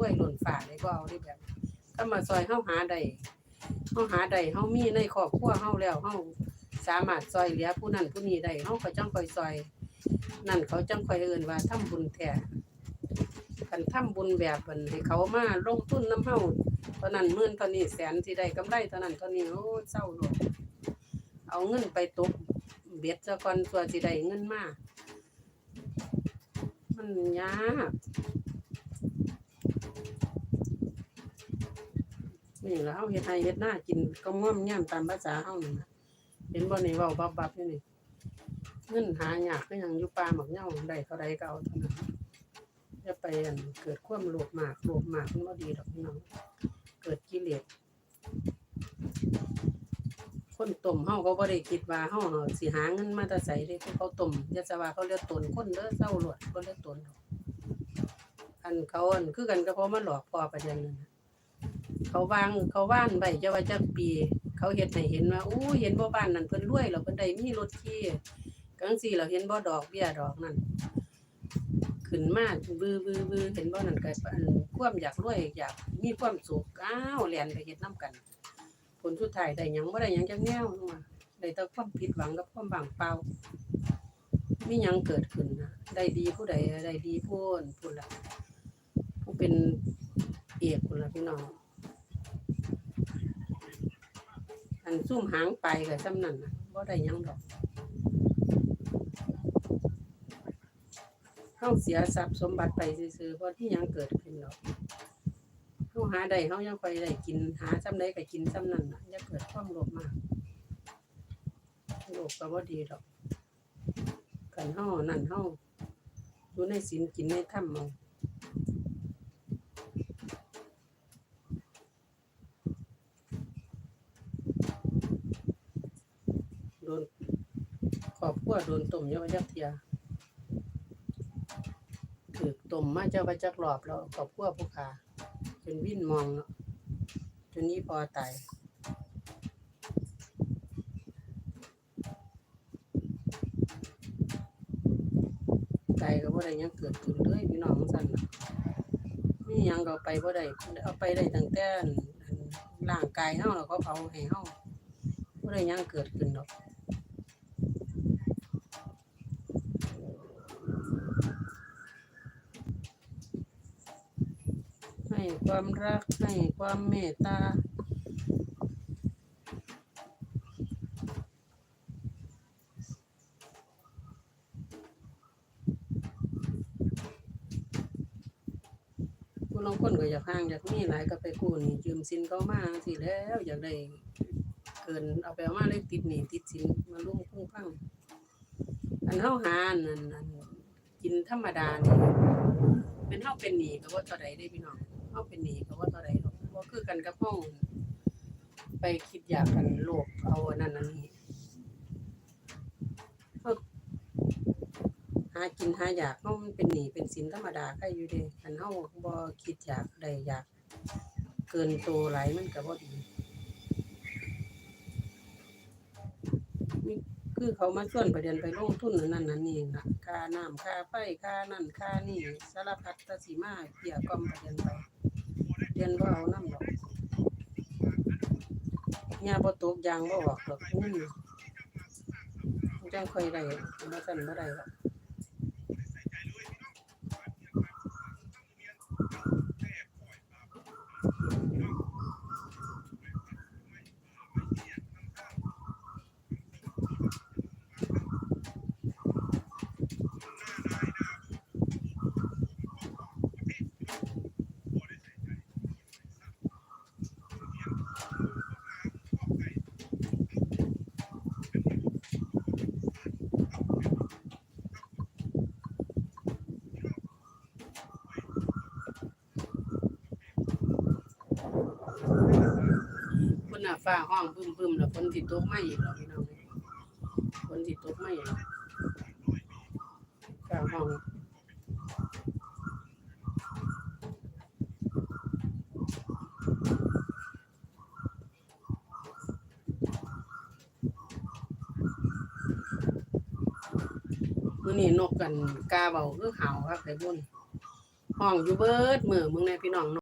ด้วยหล่นฝาได้บ่เอาได้แบบถ้ามาซอยเฮาหาได้เฮาหาได้เฮามีในครอบครัวเฮาแล้วเฮาสามารถซอยเหลือผู้นั้นผู้นี้ได้เฮาก็จังคอยซอย นั่นเขาจังคอยเอิ้นว่าทำบุญแท้คันทำบุญแบบเพิ่นให้เขามาลงทุนน้ำเฮาเท่านั้นหมื่นเท่านี้แสนสิได้กำไรเท่านั้นเท่านี้โอ้ยเศร้าโลดเอาเงินไปตกเบ็ดซะก่อนตัวสิได้เงินมามันยาก นี่แล้วเฮาเฮ็ดให้เฮ็ดหน้ากินก็ง่อมแง่มตามภาษาเฮานี่นะเห็นบ่นี่เว้าบับๆอยู่นี่เงินหายากคือหยังอยู่ป่าหมักเหย้าได้เท่าใดก็เอาเท่านั้นอย่าไปอันเกิดความโลภมากโลภมากมันบ่ดีดอกพี่น้องเกิดกิเลสคนต้มเฮาก็บ่ได้คิดว่าเฮาสิหาเงินมาแต่ไสเด้คือเขาต้มอย่าจะว่าเขาเรียกตนคนเด้อเศร้าโลดบ่เรียกตนอกอันเขาอันคือกันก็เพราะมาหลอกพอประเด็นนั้นะ เขาวางเขาว่านไว้จะว่าจักปี เขาเฮ็ดให้เห็นว่าอู้เห็นบ่บ้านนั่นเพิ่นรวยแล้วเพิ่นได้มีรถขี่จังซี่เราเห็นบ่ดอกเบี้ยดอกนั่นขึ้นมาบือบือบือเห็นบ่นั่นก็อันความอยากรวยอยากมีความสุขอ้าวแล่นไปเฮ็ดนํกัน ผลสุดท้ายได้หยังบ่ได้หยังจักแนวลงมาได้แต่ความผิดหวังกับความว่างเปล่ามีหยังเกิดขึ้นนะได้ดีผู้ใดได้ดีผู้นผู้ละผู้เป็นเอกผู้ละพี่น้อง อันซุ่มหางไปกับจำนั่นน่ะบ่ได้หยังดอกเฮาเสียทรัพย์สมบัติไปซื่อๆบ่ที่หยังเกิดขึ้นหรอกเฮาหาได้เฮายังค่อยได้กินหาจำใดก็กินจำนั้นน่ะอย่าเกิดความโลภมากโลภก็บ่ดีดอกกันเฮานั่นเฮาอยู่ในศีลกินในธรรมเอาโดนคร อบครัวโดนต้มอยาว่าจักเทียถูกต้มมาเจ้าว่าจักรอบแล้วครอบครัวผู้ขาจนวิ่นมองเนาะจนนี้พอตายตายก็บ่ได้ยังเกิดขึ้นเลยพี่น้องสั่นน่ะมีหยังก็ไปบ่ได้เอาไปได้ตั้งแต่ร่างกายเฮาแล้วก็เผาให้เฮาบ่ได้ยังเกิดขึ้นดอก ให้ความรักให้ความเมตตาผู้ลางคนก็อยากห่างอยากมีหลายก็ไปกู้นี่ยืมสินเขามาสิแล้วอยากได้เกินเอาไปเอามาเลยติดหนี้ติดสินมาลุ่มคุ้งพังอันเฮาหานนั้นอันกินธรรมดานี่เป็นเฮาเป็นหนี้ก็บ่เท่าใดเด้พี่น้อง เอาเป็นหนี้ก็ว่าเท่าไรหรอกบ่คือกันกับห้องไปคิดอยากกันโลภเอาอันนั้นอันนี้เอาหากินหาอยากเฮามันเป็นหนี้เป็นสินธรรมดาใครอยู่เด้คันเฮาบ่คิดอยากได้อยากเกินโตหลายมันก็บ่ดีมีคือเขามาชวนประเด็นไปลงทุนอันนั้นอันนี้ล่ะค่าน้ำค่าไฟค่านั่นค่านี่สารพัดตะสิมาเกี่ยกล่อมประเด็นไป รียนบ่เอานำดอกยาบ่ตกยางบ่ออกดอกอืมจังค่อยได้บ่ซั่นบ่ได้ดอก ฟ้าห้องบึ้มๆแล้วฝนสิตกมาอีกแล้วพี่น้องเอ้ยฝนสิตกมาอีกฟ้าห้องมื้อนี้นกกันกาเบาคือเห่าครับไอ้บุญห้องอยู่เบิดมือมึงแน่พี่น้อง